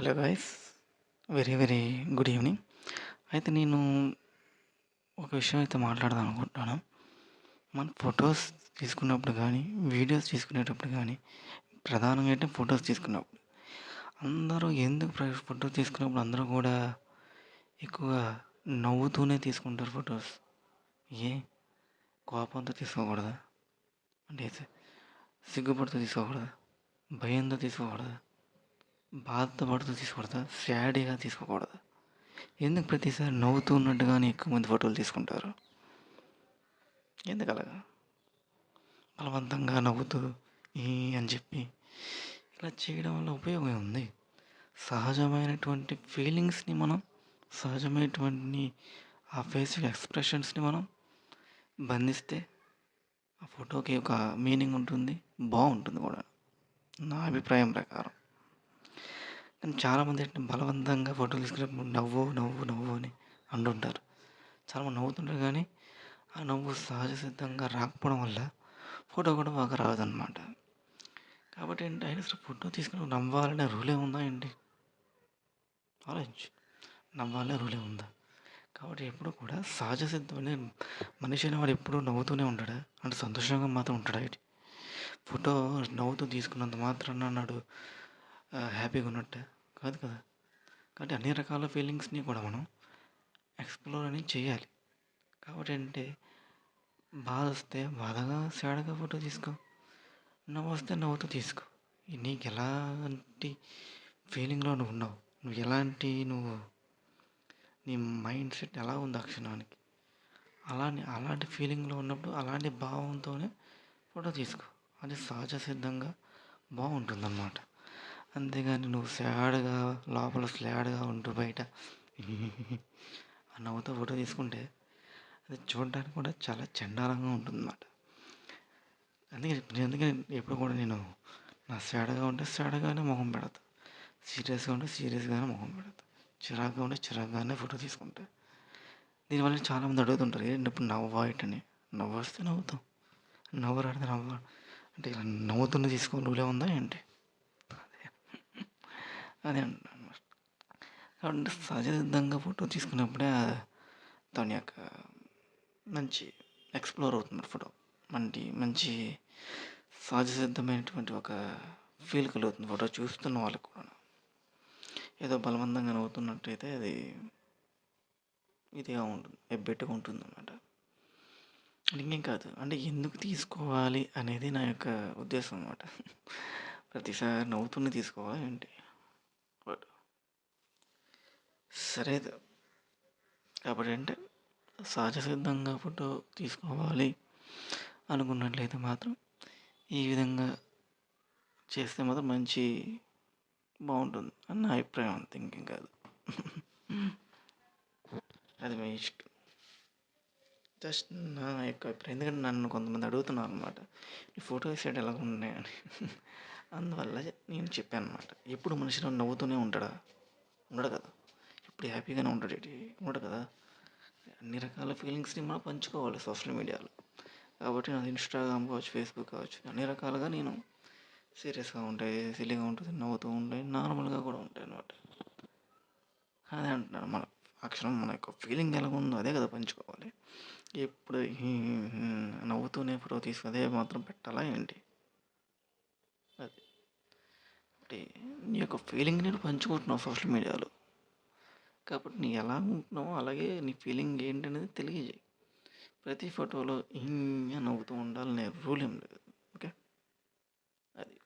Hello guys very very good evening. అయితే నేను ఒక విషయం అయితే మాట్లాడదాం అనుకుంటున్నాను. మన ఫొటోస్ తీసుకున్నప్పుడు కానీ వీడియోస్ తీసుకునేటప్పుడు కానీ ప్రధానంగా అయితే ఫొటోస్ తీసుకున్నప్పుడు. అందరూ ఎందుకు ఫొటోస్ తీసుకున్నప్పుడు అందరూ కూడా ఎక్కువగా నవ్వుతూనే తీసుకుంటారు ఫొటోస్? ఏ? కోపంతో తీసుకోకూడదా? అంటే సిగ్గుపడుతూ తీసుకోకూడదా? భయంతో తీసుకోకూడదా? బాధపడుతూ తీసుకూడదు సాడీగా తీసుకోకూడదు. ఎందుకు ప్రతిసారి నవ్వుతూ ఉన్నట్టుగానే ఎక్కువ మంది ఫోటోలు తీసుకుంటారు? ఎందుకు అలాగా? బలవంతంగా నవ్వుతూ ఈ అని చెప్పి ఇలా చేయడం వల్ల ఉపయోగం ఉంది. సహజమైనటువంటి ఫీలింగ్స్ని మనం సహజమైనటువంటి ఆ ఫేస్ ఎక్స్ప్రెషన్స్ని మనం బంధిస్తే ఆ ఫోటోకి ఒక మీనింగ్ ఉంటుంది బాగుంటుంది కూడా. నా అభిప్రాయం ప్రకారం. కానీ చాలామంది ఏంటంటే బలవంతంగా ఫోటోలు తీసుకునేటప్పుడు నవ్వు నవ్వు నవ్వు అని అంటుంటారు. చాలామంది నవ్వుతుంటారు కానీ ఆ నవ్వు సహజ సిద్ధంగా రాకపోవడం వల్ల ఫోటో కూడా బాగా రాదనమాట కాబట్టి ఏంటి అయినా సరే ఫోటో తీసుకుని నవ్వాలనే రూలే ఉందా ఏంటి? ఆలోచించు. నవ్వాలనే రూలే ఉందా? కాబట్టి ఎప్పుడు కూడా సహజ సిద్ధమైన మనిషి అనేవాడు ఎప్పుడూ నవ్వుతూనే ఉంటాడా? అంటే సంతోషంగా మాత్రం ఉంటాడా ఏంటి? ఫోటో నవ్వుతూ తీసుకున్నంత మాత్రాన అన్నాడు హ్యాపీగా ఉన్నట్టే. కాదు కదా. కాబట్టి అన్ని రకాల ఫీలింగ్స్ని కూడా మనం ఎక్స్ప్లోర్ అని చేయాలి. కాబట్టి అంటే బాధ వస్తే బాధగా సాడ్గా ఫోటో తీసుకో. నవ్వు వస్తే నవ్వుతూ తీసుకో. నీకు ఎలాంటి ఫీలింగ్లో నువ్వు ఉన్నావు? నువ్వు ఎలాంటి నువ్వు నీ మైండ్ సెట్ ఎలా ఉంది ఆ క్షణానికి అలానే అలాంటి ఫీలింగ్లో ఉన్నప్పుడు అలాంటి భావంతోనే ఫోటో తీసుకో. అది సహజ సిద్ధంగా బాగుంటుందన్నమాట. అంతేగాని నువ్వు సాడ్గా లోపల స్లాడ్గా ఉంటూ బయట. ఆ నవ్వుతో ఫోటో తీసుకుంటే అది చూడడానికి కూడా చాలా చండాలంగా ఉంటుందన్నమాట. అందుకే అందుకని ఎప్పుడు కూడా నేను నా సాడ్గా ఉంటే సాడ్గానే మొహం పెడతా. సీరియస్గా ఉంటే సీరియస్గానే మొహం పెడతా. చిరాగ్గా ఉంటే చిరాగ్గానే ఫోటో తీసుకుంటా. దీనివల్ల చాలామంది అడుగుతుంటారు ఏంటప్పుడు ఇప్పుడు నవ్వా నవ్వు వస్తే నవ్వుతాం. నవ్వు రాడితే నవ్వు. అంటే ఇలా నవ్వుతున్న తీసుకోవాలి రూలే ఉందా ఏంటి? అదే అనమాట కాబట్టి సహజసిద్ధంగా ఫోటో తీసుకున్నప్పుడే దాని యొక్క మంచి ఎక్స్ప్లోర్ అవుతుంది ఫోటో. మంచి మంచి సహజసిద్ధమైనటువంటి ఒక ఫీల్ కలుగుతుంది ఫోటో చూస్తున్న వాళ్ళకి కూడా ఏదో బలవంతంగా నవ్వుతున్నట్టయితే అది ఇదిగా ఉంటుంది ఎబ్బెట్టుగా ఉంటుంది అన్నమాట ఇంకేం కాదు. అంటే ఎందుకు తీసుకోవాలి అనేది నా యొక్క ఉద్దేశం అనమాట ప్రతిసారి నవ్వుతూనే తీసుకోవాలి ఏంటి సరే కాబట్టి అంటే సహజ సిద్ధంగా ఫోటో తీసుకోవాలి అనుకున్నట్లయితే మాత్రం ఈ విధంగా చేస్తే మాత్రం మంచి బాగుంటుంది అని నా అభిప్రాయం థింకింగ్ కాదు. అది మీ ఇష్టం. జస్ట్ నా యొక్క అభిప్రాయం. ఎందుకంటే నన్ను కొంతమంది అడుగుతున్నారు అనమాట ఈ ఫోటో సెట్ ఎలా ఉన్నాయని అందువల్ల నేను చెప్పాను అనమాట ఎప్పుడు మనిషిలో నవ్వుతూనే ఉంటాడా? ఉండడు కదా. ఇప్పుడు హ్యాపీగానే ఉంటాడు. ఏంటి? ఉండడు కదా. అన్ని రకాల ఫీలింగ్స్ని మనం పంచుకోవాలి సోషల్ మీడియాలో కాబట్టి నాది ఇన్స్టాగ్రామ్ కావచ్చు ఫేస్బుక్ కావచ్చు అన్ని రకాలుగా నేను సీరియస్గా ఉంటాయి సిల్లీగా ఉంటుంది నవ్వుతూ ఉంటాయి నార్మల్గా కూడా ఉంటాయి అనమాట అదే అంటున్నాను మన అక్షరం మన యొక్క ఫీలింగ్ ఎలా ఉందో అదే కదా పంచుకోవాలి. ఎప్పుడు నవ్వుతూనే ఫోటో తీసుకు అదే మాత్రం పెట్టాలా ఏంటి? అది. అంటే నీ యొక్క ఫీలింగ్ నేను పంచుకుంటున్నావు సోషల్ మీడియాలో కాబట్టి నీ ఎలా ఉంటున్నావో అలాగే నీ ఫీలింగ్ ఏంటనేది తెలియజేయి. ప్రతి ఫోటోలో ఇంకా నవ్వుతూ ఉండాలనే రూల్ ఏం లేదు. ఓకే అది.